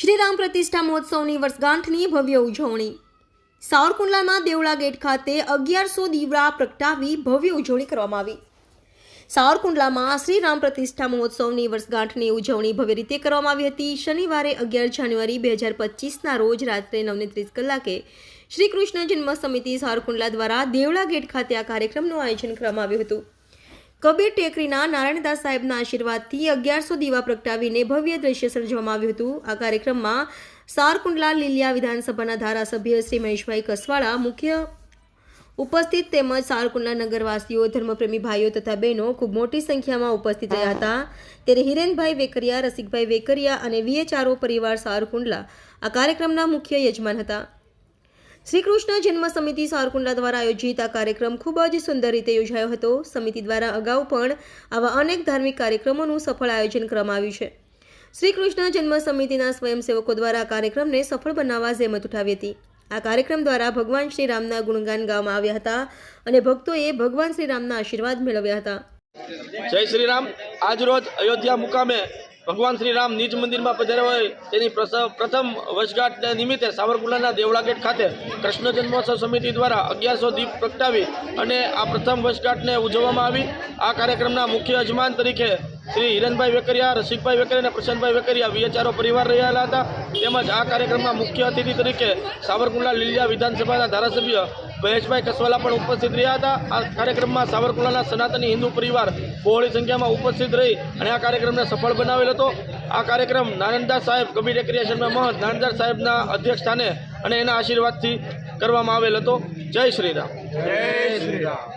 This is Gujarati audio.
શ્રીરામ પ્રતિષ્ઠા મહોત્સવની વર્ષગાંઠની ભવ્ય ઉજવણી. સાવરકુંડલામાં દેવળા ગેટ ખાતે અગિયારસો દીવડા પ્રગટાવી ભવ્ય ઉજવણી કરવામાં આવી. સાવરકુંડલામાં શ્રીરામ પ્રતિષ્ઠા મહોત્સવની વર્ષગાંઠની ઉજવણી ભવ્ય રીતે કરવામાં આવી હતી. શનિવારે અગિયાર જાન્યુઆરી બે હજાર પચીસના રોજ રાત્રે નવને ત્રીસ કલાકે શ્રી કૃષ્ણ જન્મ સમિતિ સાવરકુંડલા દ્વારા દેવળા ગેટ ખાતે આ કાર્યક્રમનું આયોજન કરવામાં આવ્યું હતું. કબીર ટેકરીના નારાયણદાસ સાહેબના આશીર્વાદથી અગિયારસો દીવા પ્રગટાવીને ભવ્ય દ્રશ્ય સર્જવામાં આવ્યું હતું. આ કાર્યક્રમમાં સારકુંડલા લીલિયા વિધાનસભાના ધારાસભ્ય શ્રી મહેશભાઈ કસવાળા, મુખ્ય ઉપસ્થિત તેમજ સારકુંડલા નગરવાસીઓ, ધર્મપ્રેમી ભાઈઓ તથા બહેનો ખૂબ મોટી સંખ્યામાં ઉપસ્થિત રહ્યા હતા. ત્યારે હિરેનભાઈ વેકરિયા, રસિકભાઈ વેકરિયા અને વીએચઆરઓ પરિવાર સારકુંડલા આ કાર્યક્રમના મુખ્ય યજમાન હતા. શ્રી કૃષ્ણ જન્મ સમિતિ સારકુંડલા દ્વારા આયોજિત આ કાર્યક્રમ ખૂબ જ સુંદર રીતે યોજાયો હતો. સમિતિ દ્વારા અગાઉ પણ આવા અનેક ધાર્મિક કાર્યક્રમોનું સફળ આયોજન કરવામાં આવ્યું છે. શ્રી કૃષ્ણ જન્મ સમિતિના સ્વયંસેવકો દ્વારા આ કાર્યક્રમને સફળ બનાવવા જહેમત ઉઠાવી હતી. આ કાર્યક્રમ દ્વારા ભગવાન શ્રી રામના ગુણગાન ગાવામાં આવ્યા હતા અને ભક્તોએ ભગવાન શ્રી રામના આશીર્વાદ મેળવ્યા હતા. જય શ્રી રામ આજરોજ અયોધ્યા મુકામે ભગવાન શ્રી રામ નિજ મંદિરમાં પધાર્યા હોય, તેની પ્રથમ વર્ષગાંઠ નિમિત્તે સાવરકુંડલાના દેવળા ગેટ ખાતે કૃષ્ણ જન્મોત્સવ સમિતિ દ્વારા અગિયારસો દીપ પ્રગટાવી અને આ પ્રથમ વર્ષગાંઠને ઉજવવામાં આવી. આ કાર્યક્રમના મુખ્ય યજમાન તરીકે શ્રી હિરણભાઈ વેકરિયા, રસિકભાઈ વેકરિયા અને પ્રશાંતભાઈ વેકરિયા વીએચઆરઓ પરિવાર રહેલા હતા. તેમજ આ કાર્યક્રમમાં મુખ્ય અતિથિ તરીકે સાવરકુંડલા લીલિયા વિધાનસભાના ધારાસભ્ય મહેશભાઈ કસવાલા પણ ઉપસ્થિત રહ્યા હતા. આ કાર્યક્રમમાં સાવરકુંડલાના સનાતની હિન્દુ પરિવાર બહોળી સંખ્યામાં ઉપસ્થિત રહી અને આ કાર્યક્રમને સફળ બનાવેલ હતો. આ કાર્યક્રમ નારાયણદાસ સાહેબ કબીર ક્રિએશનમાં મહંત નારાયણદાસ સાહેબના અધ્યક્ષ સ્થાને અને એના આશીર્વાદથી કરવામાં આવેલ હતો. જય શ્રી રામ.